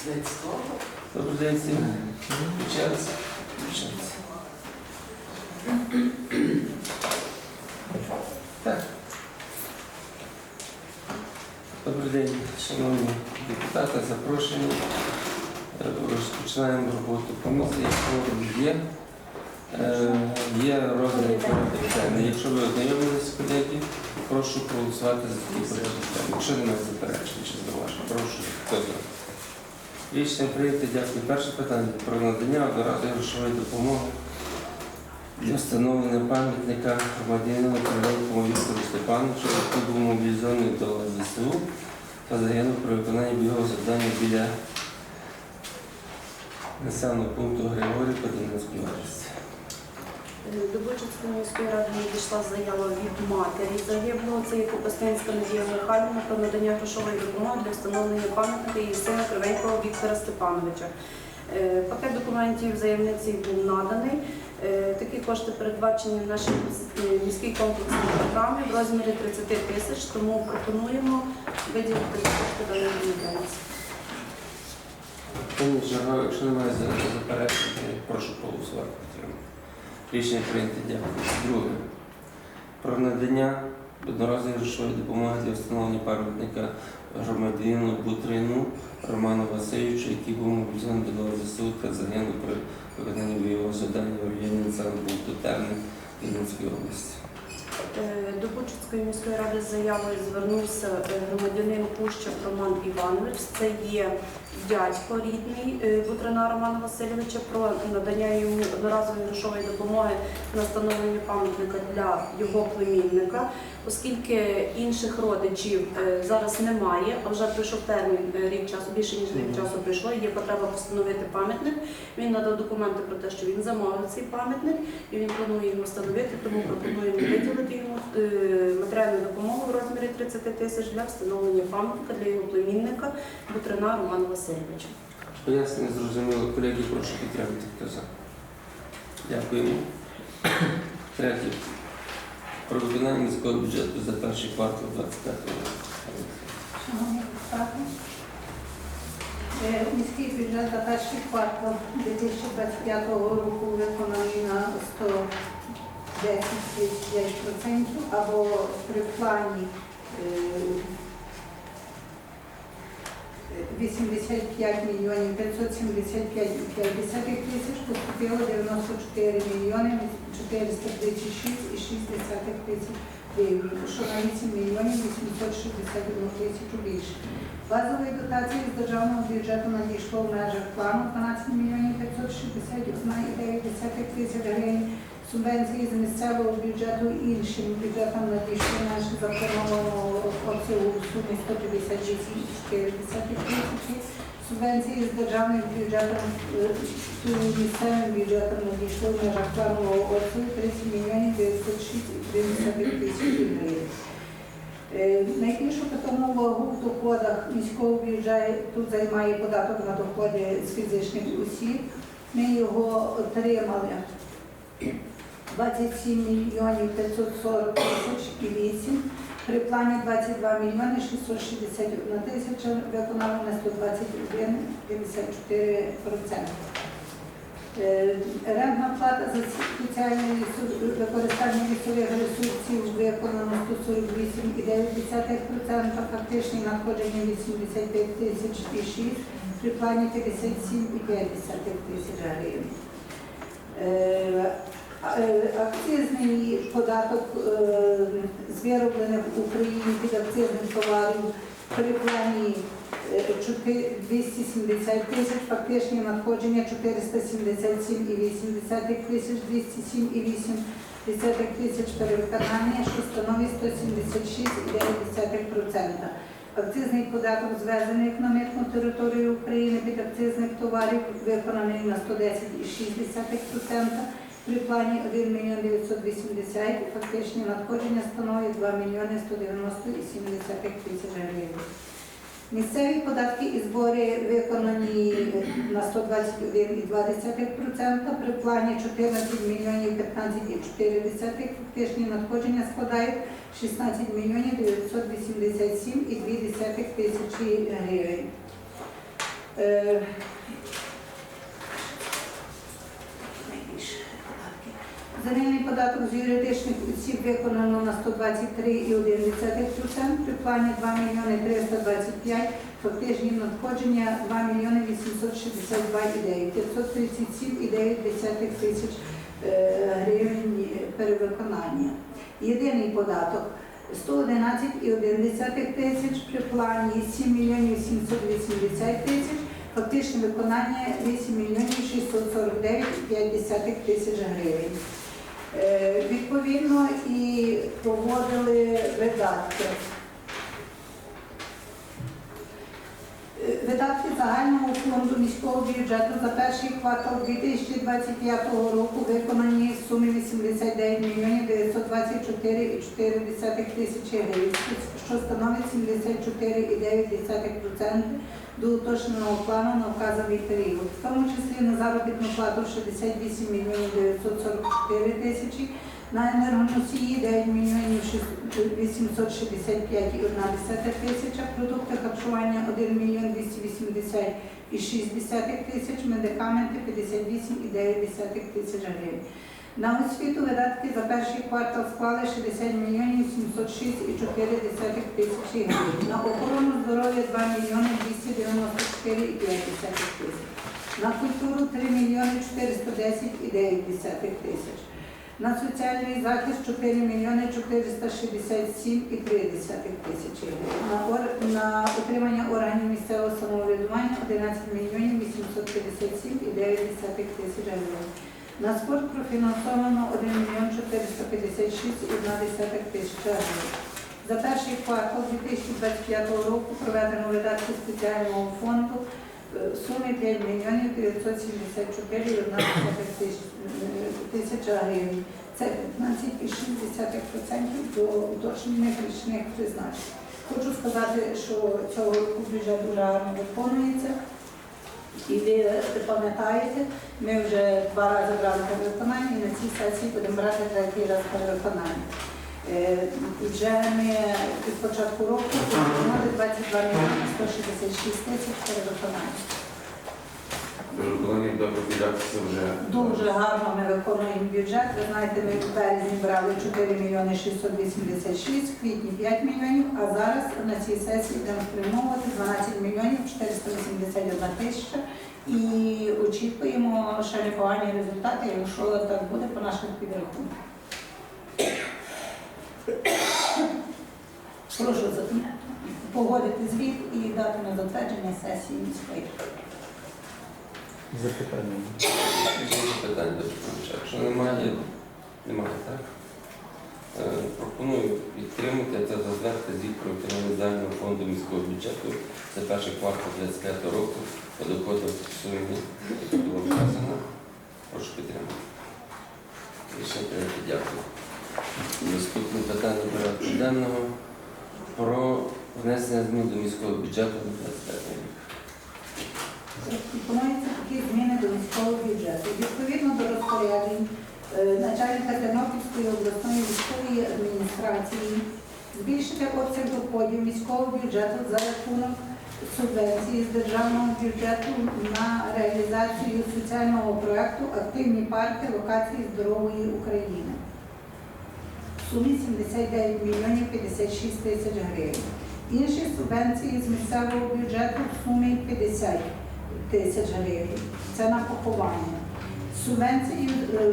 Всім. Включається? Включається. Добрий день, шановні депутати, запрошені. Е, Розпочинаємо роботу комісії. Форум є. Е, Є розгляд денний. Якщо ви ознайомилися, колеги, прошу проголосувати за такий порядок денний. Якщо немає заперечень чи зауважень, прошу. Хто за? Рішення прийнято, дякую. Перше питання про надання одноразової грошової допомоги для встановлення пам'ятника громадянина Кривенкому Віктору Степановичу, який був мобілізований до ЗСУ та загинув при виконанні бойового завдання біля населеного пункту Григорій Подонецької області. До Бучицької міської ради надійшла заява від матері загиблого. Це є Копостинська Надія Михайлівна про надання грошової допомоги для встановлення пам'ятника її сина Кривенького Віктора Степановича. Е, Пакет документів заявниці був наданий. Е, Такі кошти передбачені в нашій міській комплексній програмі в розмірі 30 тисяч, тому пропонуємо виділити кошти даної ділянці. Якщо немає за- заперечень, прошу голосувати. Рішення прийнято, дякую. Друге. Про надання одноразової грошової допомоги для встановлення пам'ятника громадянину Бутрину Роману Васильовичу, який був мобілізований до ЗСУ та загинув при виконанні бойового завдання в районі Центру Тутерни Терни Вінницької області. Е, До Бучицької міської ради з заявою звернувся е, громадянин Пущак Роман Іванович. Це є дядько рідний е, Бутрина Романа Васильовича про надання йому одноразової грошової допомоги на встановлення пам'ятника для його племінника, оскільки інших родичів е, зараз немає, а вже пройшов термін е, рік часу, більше ніж рік часу пройшло. Є потреба встановити пам'ятник. Він надав документи про те, що він замовив цей пам'ятник і він планує його встановити, тому пропонуємо виділити йому е, матеріальну допомогу в розмірі 30 тисяч для встановлення пам'ятника для його племінника Бутрина Романа Васильовича. Пояснення зрозуміло, колеги, прошу підтримати. Хто за? Дякуємо. Третє. Про виконання міського бюджету за перший квартал 25 року. Шановні депутати, е, міський бюджет за перший квартал 2025 року виконаний на 110,9% або при плані е, 85 мільйонів 575,5 тисяч, поступило 94 мільйони 436,6 тисяч гривень, що на 8 мільйонів 861 тисячу більше. Базової дотації з державного бюджету надійшло в межах плану 12 мільйонів 561,9 тисяч гривень. Субвенції з місцевого бюджету іншим бюджетам надійшли наші запланованого обсягу у сумі 158,4 тисячі. Субвенції з державним бюджетом е, з місцевим бюджетом надійшли в межах планового обсягу 30 мільйонів 906,3 тисячі гривень. Е, Найбільшу питому вагу в доходах міського бюджету займає податок на доходи з фізичних осіб. Ми його отримали 27 мільйонів 540 тисяч і 8. При плані 22 мільйони 661 тисяча виконали на 121,54%. Е, Рентна плата за спеціальне використання лісових ресурсів виконано 148,9%, фактичні надходження 85 тисяч і 6, при плані 57,5 тисяч гривень. Е, е, Акцизний податок е, з вироблених в Україні під акцизних товарів при плані е, 270 тисяч, фактичні надходження 477,8 тисяч, 207,8 тисяч перевиконання, що становить 176,9%. Акцизний податок звезених на митну територію України під акцизних товарів виконаний на 110,6%. При плані 1 мільйон 980, фактичні надходження становить 2 мільйони 190,7 тисяч гривень. Місцеві податки і збори виконані на 121,2%, при плані 14 мільйонів 15,4, фактичні надходження складають 16 мільйонів 987,2 тисячі гривень. Е, найбільше податки. Земельний податок з юридичних осіб виконано на 123,1%, при плані 2 мільйони 325, фактичні надходження 2 мільйони 862,9, 537,9 тисяч е, гривень перевиконання. Єдиний податок 111,1 тисяч, при плані 7 мільйонів 780 тисяч, фактичне виконання 8 мільйонів 649,5 тисяч гривень. Е, і проводили видатки. Е, Видатки загального фонду міського бюджету за перший квартал 2025 року виконані в сумі 89 мільйонів 924,4 тисячі гривень, що становить 74,9% до уточненого плану на вказаний період, в тому числі на заробітну плату 68 мільйонів 944 тисячі, на енергоносії 9 мільйонів 865,1 тисяча, продукти харчування 1 мільйон 280 і 6 тисяч, медикаменти 58,9 тисяч гривень. На освіту видатки за перший квартал склали 60 мільйонів 706,4 тисячі гривень. На охорону здоров'я 2 мільйони 294,5 тисяч. На культуру 3 мільйони 410,9 тисяч. На соціальний захист 4 мільйони 467,3 тисячі гривень. На, ор... на утримання органів місцевого самоврядування 11 мільйонів 857,9 тисяч гривень. На спорт профінансовано 1 мільйон 456,1 тисяча гривень. За перший квартал 2025 року проведено видатки спеціального фонду сумі 5 мільйонів 974,1 тисяча гривень. Це 15,6% до уточнених річних призначень. Хочу сказати, що цього року бюджет дуже гарно виконується. І ви пам'ятаєте, ми вже два рази брали перевиконання, і на цій сесії будемо брати третій раз перевиконання. Е, І вже ми від початку року отримали 22 мільйони 166 тисяч перевиконання. Переконані до профілактики вже Дуже гарно ми виконуємо бюджет. Ви знаєте, ми в березні брали 4 мільйони 686, в квітні 5 мільйонів, а зараз на цій сесії будемо спрямовувати 12 мільйонів 481 тисяча і очікуємо ще непогані результати, якщо так буде по наших підрахунках. Прошу погодити звіт і дати на затвердження сесії міської. Запитання. Більше до доповідача. Якщо немає, немає, так? Е, Пропоную підтримати та затвердити звіт про виконання загального фонду міського бюджету за перший квартал 25 року по доходах в сумі, яка було вказано. Прошу підтримати. Рішення прийнято. Дякую. Наступне питання порядку денного про внесення змін до міського бюджету на 25 рік. Пропонуються такі зміни до міського бюджету. Відповідно до розпоряджень е, начальника Тернопільської обласної військової адміністрації збільшити обсяг доходів міського бюджету за рахунок субвенції з державного бюджету на реалізацію соціального проекту Активні парки локації здорової України сумі 79 мільйонів 56 тисяч гривень. Інші субвенції з місцевого бюджету в сумі 50 тисяч гривень. Це на поховання. Субвенції е,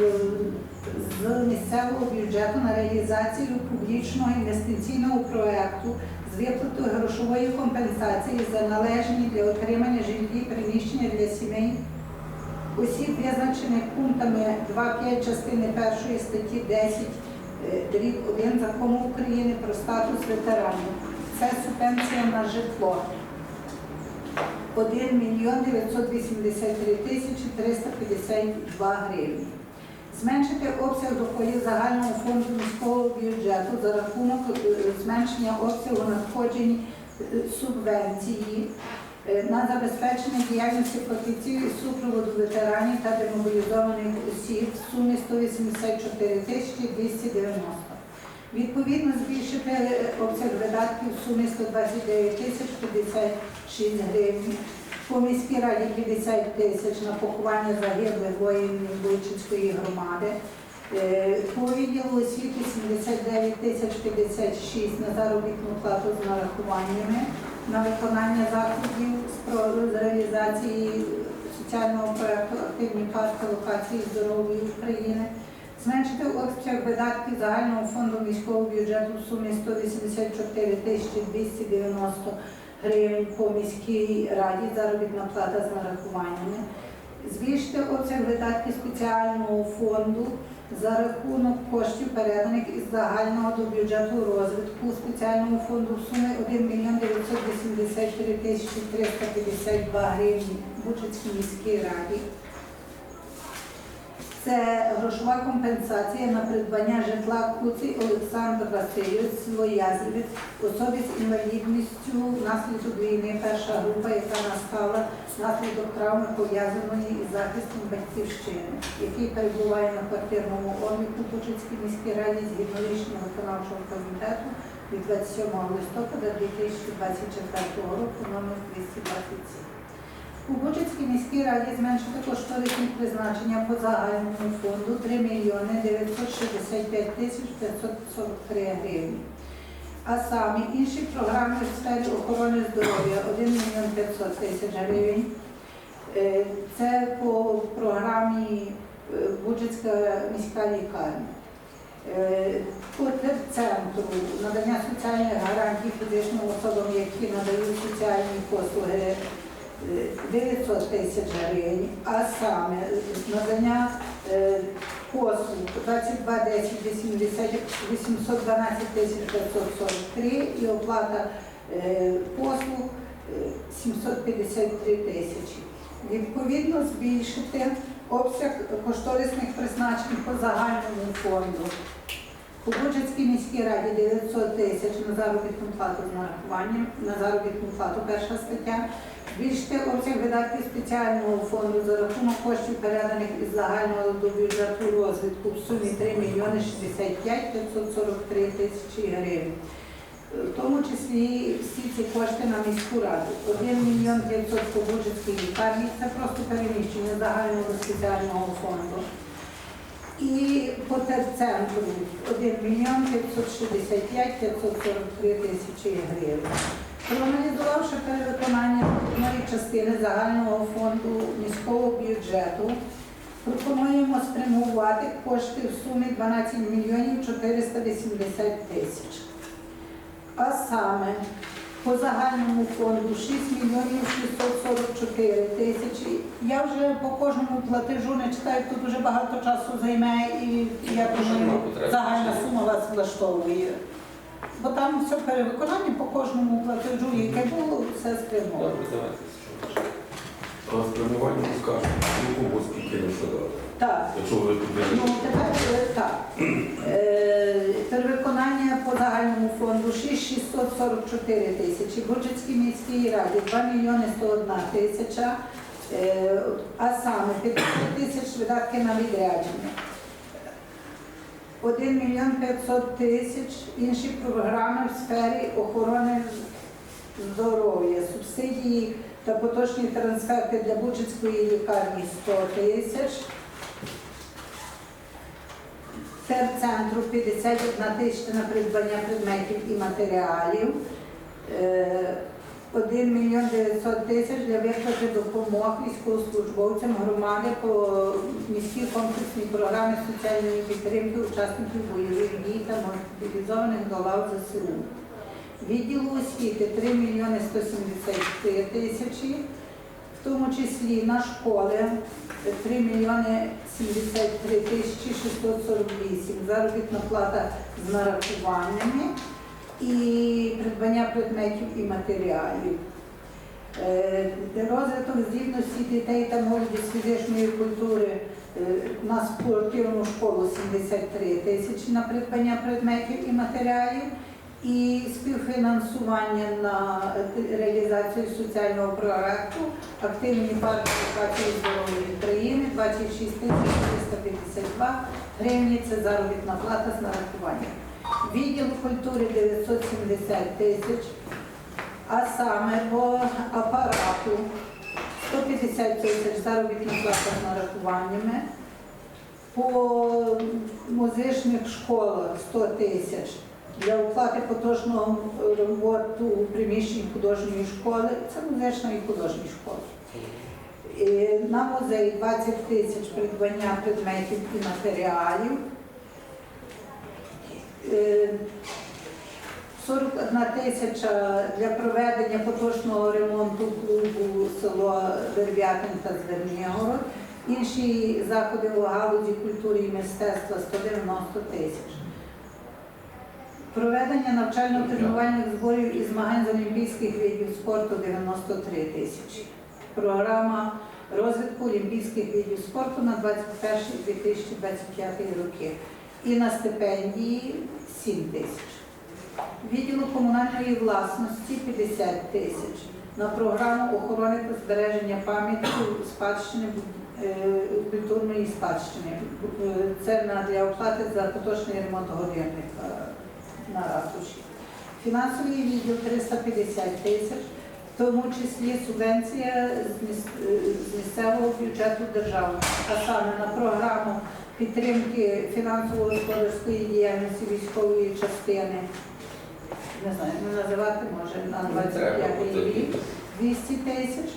з місцевого бюджету на реалізацію публічного інвестиційного проекту з виплатою грошової компенсації за належні для отримання житлі приміщення для сімей осіб, визначених пунктами 2.5 частини 1 статті 10 е, дріб 1 закону України про статус ветеранів. Це субвенція на житло. 1 мільйон 983 тисячі 352 гривні. Зменшити обсяг доходів загального фонду міського бюджету за рахунок е, зменшення обсягу надходжень е, субвенції е, на забезпечення діяльності фахівців із супроводу ветеранів та демобілізованих осіб в сумі 184 тисячі 290. Відповідно, збільшити е, обсяг видатків в сумі 129 тисяч 56 гривень. По міській раді 50 тисяч на поховання загиблих воїнів Вичинської громади. Е, По відділу освіти 79 тисяч 56 на заробітну плату з нарахуваннями, на виконання заходів з реалізації соціального проекту Активні парки локації здоров'я України. Зменшити обсяг видатків загального фонду міського бюджету в сумі 184 тисячі 290 гривень по міській раді заробітна плата з нарахуваннями. Збільшити обсяг видатків спеціального фонду за рахунок коштів, переданих із загального до бюджету розвитку спеціального фонду в сумі 1 мільйон 983 тисячі 352 гривні в Бучицькій міській раді. Це грошова компенсація на придбання житла Куці Олександр Васильович, село Язлівець, особі з інвалідністю внаслідок війни, перша група, яка настала внаслідок травми, пов'язаної із захистом батьківщини, який перебуває на квартирному обліку Бучицькій міській раді згідно рішення виконавчого комітету від 27 листопада 2024 року номер 227. У Бучицькій міській раді зменшити кошторисні призначення по загальному фонду 3 мільйони 965 тисяч 543 гривні. А саме інші програми в сфері охорони здоров'я 1 мільйон 500 тисяч гривень. Е, Це по програмі е, Бучицька міська лікарня. Е, По центру надання соціальних гарантій фізичним особам, які надають соціальні послуги 900 тисяч гривень, а саме надання е, послуг 22 10 80 812 тисяч 543 і оплата е, послуг е, 753 тисячі. Відповідно, збільшити обсяг кошторисних призначень по загальному фонду. У Бучицькій міській раді 900 тисяч на заробітну плату з нарахуванням, на заробітну плату перша стаття. Збільшити обсяг видатків спеціального фонду за рахунок коштів, переданих із загального до бюджету розвитку в сумі 3 мільйони 65 543 тисячі гривень. В тому числі всі ці кошти на міську раду. 1 мільйон 500 по лікарні – це просто переміщення загального спеціального фонду. І по терцентру 1 мільйон 565 543 тисячі гривень. Проаналізувавши перевиконання одної частини загального фонду міського бюджету, пропонуємо спрямувати кошти в сумі 12 мільйонів 480 тисяч. А саме по загальному фонду 6 мільйонів 644 тисячі. Я вже по кожному платежу не читаю, тут дуже багато часу займе і я думаю, загальна сума вас влаштовує. Бо там все перевиконання по кожному платежу, яке було, все спрямовано. А спрямування скажуть, ну скільки не сказали. Так. Якщо ви Ну, тепер е, так. Е, Перевиконання по загальному фонду 6644 тисячі, Бучицькій міській раді 2 мільйони 101 тисяча, е, а саме 50 тисяч видатки на відрядження. 1 мільйон 500 тисяч інші програми в сфері охорони здоров'я, субсидії та поточні трансферти для Бучицької лікарні 100 тисяч. Терцентру 51 тисяча на придбання предметів і матеріалів. Е, 1 мільйон 900 тисяч для виплати допомог військовослужбовцям громади по міській комплексній програмі соціальної підтримки учасників бойових дій та мобілізованих до лав ЗСУ. Відділу освіти 3 мільйони 173 тисячі, в тому числі на школи 3 мільйони 73 тисячі 648, заробітна плата з нарахуваннями і придбання предметів і матеріалів. Е, Розвиток здібності дітей та молоді з фізичної культури е, на спортивну школу 73 тисячі на придбання предметів і матеріалів і співфінансування на е, реалізацію соціального проекту Активні парки локації здоров'я України 26 тисяч 352 гривні. Це заробітна плата з нарахуванням. Відділ культури 970 тисяч, а саме по апарату 150 тисяч заробітна плата нарахуваннями. По музичних школах 100 тисяч для оплати поточного роботу у приміщенні художньої школи. Це музична і художня школа. І На музей 20 тисяч придбання предметів і матеріалів. Е, 41 тисяча для проведення поточного ремонту клубу село Дерв'ятин та Звернєгород. Інші заходи у галузі культури і мистецтва 190 тисяч. Проведення навчально-тренувальних зборів і змагань з олімпійських видів спорту 93 тисячі. Програма розвитку олімпійських видів спорту на 21-2025 роки. І на стипендії 7 тисяч. Відділу комунальної власності 50 тисяч. На програму охорони та збереження пам'ятки спадщини е, культурної спадщини. Це для оплати за поточний ремонт годинника на ратуші. Фінансовий відділ 350 тисяч, в тому числі субвенція з е, з місцевого бюджету держави, а саме на програму підтримки фінансово-господарської діяльності військової частини. Не знаю, не називати може на 25 рік 200 тисяч.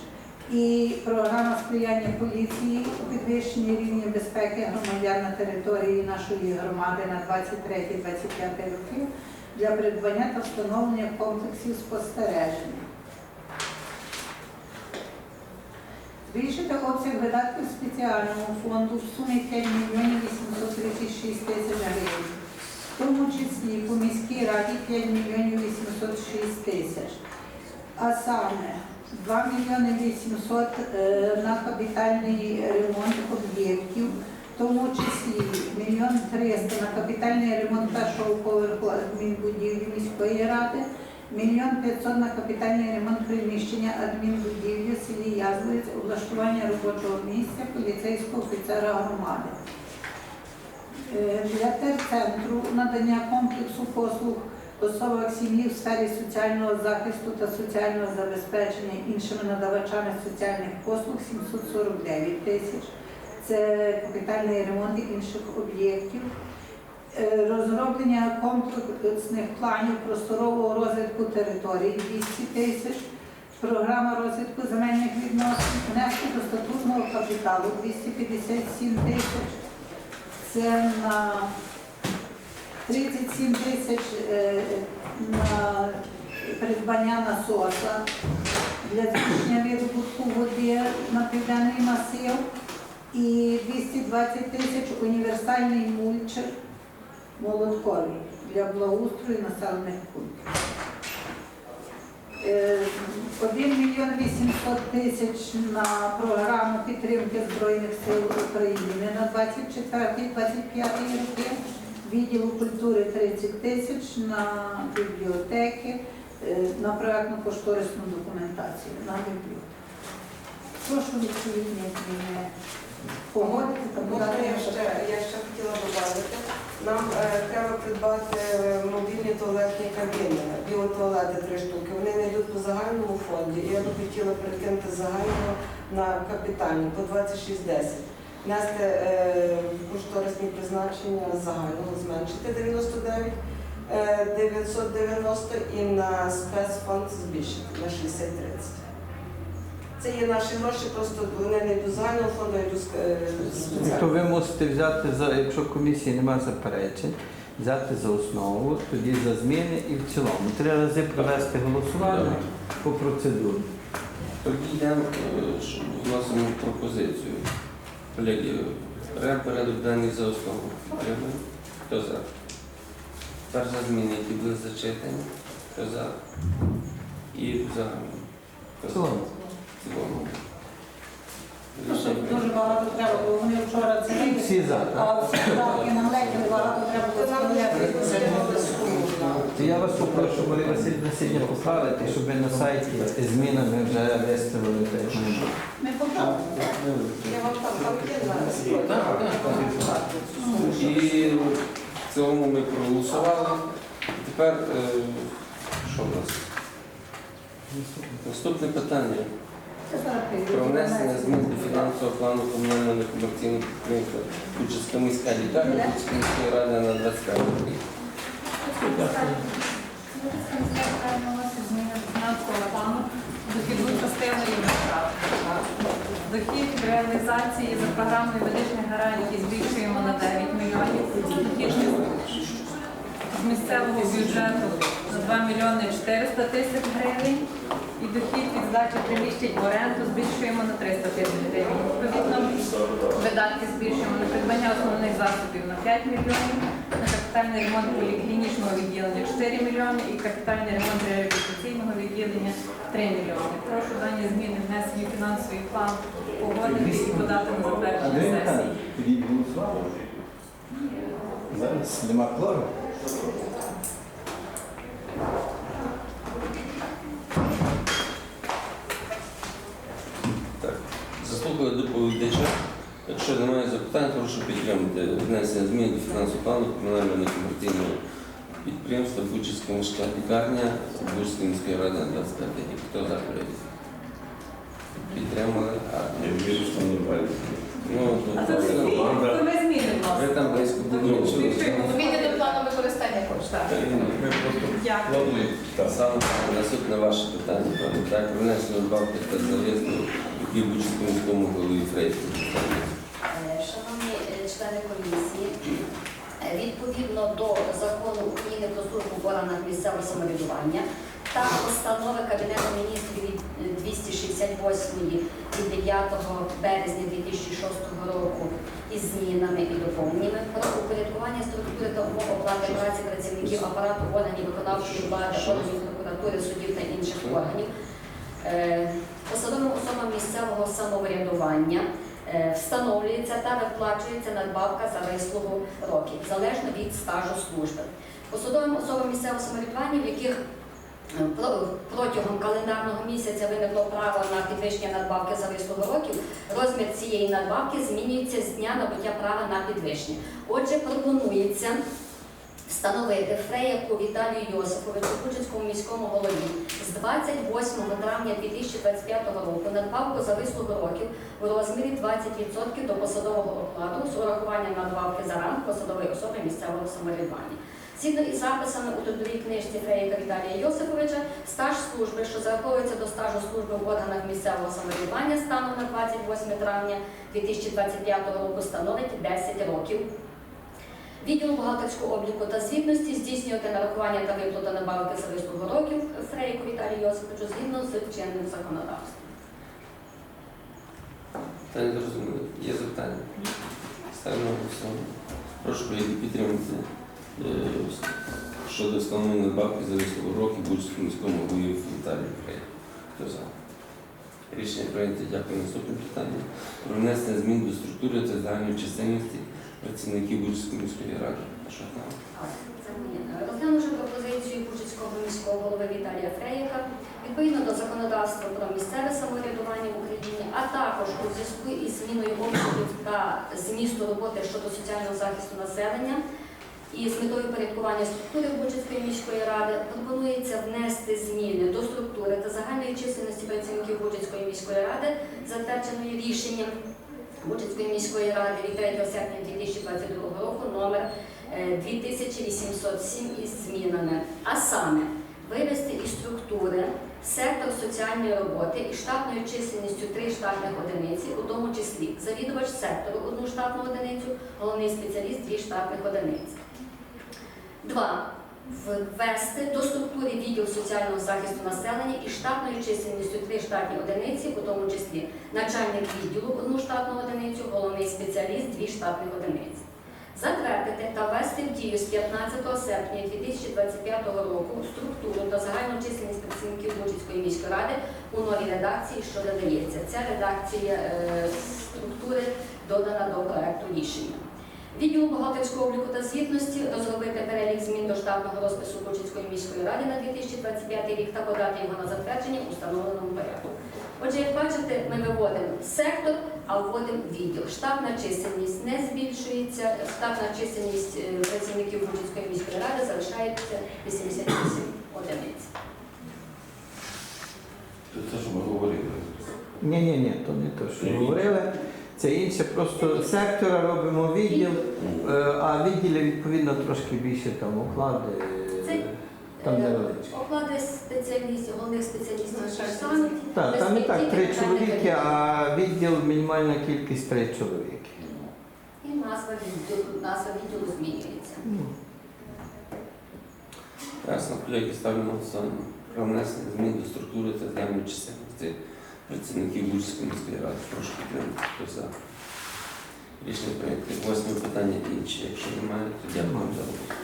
І програма сприяння поліції у підвищенні рівня безпеки громадян на території нашої громади на 23-25 роки для придбання та встановлення комплексів спостереження. Збільшити обсяг видатків спеціального фонду в сумі 5 мільйонів 836 тисяч гривень, в тому числі по міській раді 5 мільйонів 806 тисяч. А саме 2 мільйони 800 е, на капітальний ремонт об'єктів, в тому числі мільйон 300 на капітальний ремонт першого поверху адмінбудівлі міської ради, мільйон 500 на капітальний ремонт приміщення адмінбудівлі в селі Язвовець, облаштування робочого місця поліцейського офіцера громади. Е, Для терцентру надання комплексу послуг особах сім'ї в сфері соціального захисту та соціального забезпечення іншими надавачами соціальних послуг 749 тисяч. Це капітальний ремонт інших об'єктів. Е, Розроблення комплексних планів просторового розвитку територій 200 тисяч. Програма розвитку земельних відносин, внеску до статутного капіталу. 257 тисяч. Це на 37 тисяч е, на придбання насоса для збільшення видобутку води на південний масив. І 220 тисяч універсальний мульчер молотковий для благоустрою населених пунктів. Е, 1 мільйон 800 тисяч на програму підтримки Збройних сил України на 24-25 роки, відділу культури 30 тисяч на бібліотеки, е, на проектно-кошторисну документацію на бібліотеку. Прошу відповідні зміни погодити та я ще, я ще хотіла додати. Нам е, треба придбати е, мобільні туалетні кабіни, біотуалети три штуки. Вони не йдуть по загальному фонді. Я би хотіла перекинути з загального на капітальні по 2610. Нести е, кошторисні призначення загального, зменшити 99 е, 990 і на спецфонд збільшити на 60-30. Це є наші гроші, просто вони не йдуть з загального фонду, а йдуть з е, То спеціального. ви мусите взяти за, якщо комісії немає заперечень, взяти за основу, тоді за зміни і в цілому. Три рази провести голосування по процедурі. Тоді йдемо, е, що вносимо пропозицію. Колеги, беремо порядок денний за основу. Підтримуємо. Хто за? Перша зміни, які були зачитані. Хто за? І в загальному. Хто за? цілому. Дуже багато треба, бо вони вчора це Всі за, так? а всі давки нам легкі, багато треба То нам не. То я вас попрошу, Марія Васильівна, сьогодні щоб ви на сайті з змінами вже виставили те, має. Ми поправимо. Я вам там там. Так, так, так. І в цілому ми проголосували. Тепер е, що в нас? Наступне питання. Це 43. Про внесення змін до фінансового плану комунального некомерційного підприємства Кучівська міська лікарня Кучівської міської ради на 25 років. Зміни до фінансового плану дохідну частиною. Дохід реалізації за програмою медичних гарантій збільшуємо на 9 мільйонів. Місцевого бюджету на 2 мільйони 400 тисяч гривень. І дохід від здачі приміщень в оренду збільшуємо на 300 тисяч гривень. Відповідно, видатки збільшуємо на придбання основних засобів на 5 мільйонів, на капітальний ремонт поліклінічного відділення 4 мільйони і капітальний ремонт реабілітаційного відділення 3 мільйони. Прошу дані зміни внесені фінансовий план погодити і подати на затвердження сесії. Зараз нема квору. Так, заслухали доповідача. Якщо немає запитань, прошу підтримати внесення змін до фінансового плану комунального некомерційного підприємства Бучівська міська лікарня Бучівської міської ради на 25 рік. Хто за проект? Підтримали? А, Я вірю, що не бачу. ну, А то, це всі, ми зміни ви там близько були. Збільшуємо Зміни до плану використання коштів. Ми просто Дякую. плануємо. Саме наступне ваше питання, пане. Так, внесено добавки та які Бучівському міському голові Фрейську. Е, Шановні е, члени комісії, е, відповідно до закону України про службу в органах місцевого самоврядування та постанови Кабінету міністрів е, 268 від 9 березня 2006 року із змінами і доповненнями упорядкування структури та умов оплати праці працівників апарату органів виконавчої влади, органів прокуратури, судів та інших органів. Е, Посадовим особам місцевого самоврядування е, встановлюється та виплачується надбавка за вислугу років, залежно від стажу служби. Посадовим особам місцевого самоврядування, в яких протягом календарного місяця виникло право на підвищення надбавки за вислугу років, розмір цієї надбавки змінюється з дня набуття права на підвищення. Отже, пропонується встановити Фреяку Віталію Йосиповичу, Бучицькому міському голові з 28 травня 2025 року надбавку за вислугу років у розмірі 20% до посадового окладу з урахуванням надбавки за ранг посадової особи місцевого самоврядування. Згідно із записами у трудовій книжці Фреяка Віталія Йосиповича, стаж служби, що зараховується до стажу служби в органах місцевого самоврядування станом на 28 травня 2025 року становить 10 років. Відділ бухгалтерського обліку та звітності здійснювати нарахування та виплата надбавки за вислугу років Фрейку Віталію Йосиповичу згідно з чинним законодавством. Та не зрозуміло. Є запитання? Ставимо голосування. Прошу підтримати щодо встановлення надбавки за вислугу років Бучському міському голові Віталію Фрей. Хто за? Рішення прийнято. Дякую. Наступне питання. Про внесення змін до структури та загальної чисельності працівників Бучської міської ради. Що там? Розглянувши пропозицію Бучицького міського голови Віталія Фреєка, відповідно до законодавства про місцеве самоврядування в Україні, а також у зв'язку із зміною обсягів та змісту роботи щодо соціального захисту населення і з метою порядкування структури Бучицької міської ради пропонується внести зміни до структури та загальної чисельності працівників Бучицької міської ради, затвердженої рішенням Бучицької міської ради від 3 серпня 2022 року номер е, 2807 із змінами, а саме вивести із структури сектор соціальної роботи із штатною чисельністю 3 штатних одиниці, у тому числі завідувач сектору одну штатну одиницю, головний спеціаліст 2 штатних одиниць. Два. Ввести до структури відділ соціального захисту населення із штатною чисельністю 3 штатні одиниці, у тому числі начальник відділу одну штатну одиницю, головний спеціаліст 2 штатних одиниць. Затвердити та ввести в дію з 15 серпня 2025 року структуру та загальну чисельність працівників Бучицької міської ради у новій редакції, що додається. Ця редакція е, структури додана до проекту рішення. Відділу бухгалтерського обліку та звітності розробити перелік змін до штатного розпису Бучицької міської ради на 2025 рік та подати його на затвердження у встановленому порядку. Отже, як бачите, ми виводимо сектор, а вводимо відділ. Штатна чисельність не збільшується, штатна чисельність е, працівників Бучицької міської ради залишається 88 одиниць. Це що ми говорили. Ні, ні, ні, то не те, що говорили. Це інше, просто сектора робимо відділ, е, а відділі відповідно трошки більше там оклади. е, Там Е, невеличкі. Оклади спеціалістів, головних спеціалістів самі. Так, там і так три чоловіки, а відділ мінімальна кількість три чоловіки. І назва відділу, назва відділу змінюється. Ну, Ясно, колеги, ставлю на про внесення змін до структури та землі чисельності працівників Бучської міської ради. Прошу підтримати. Хто за? Рішення прийняти. Восьме питання інші. Якщо немає, то дякую за роботу.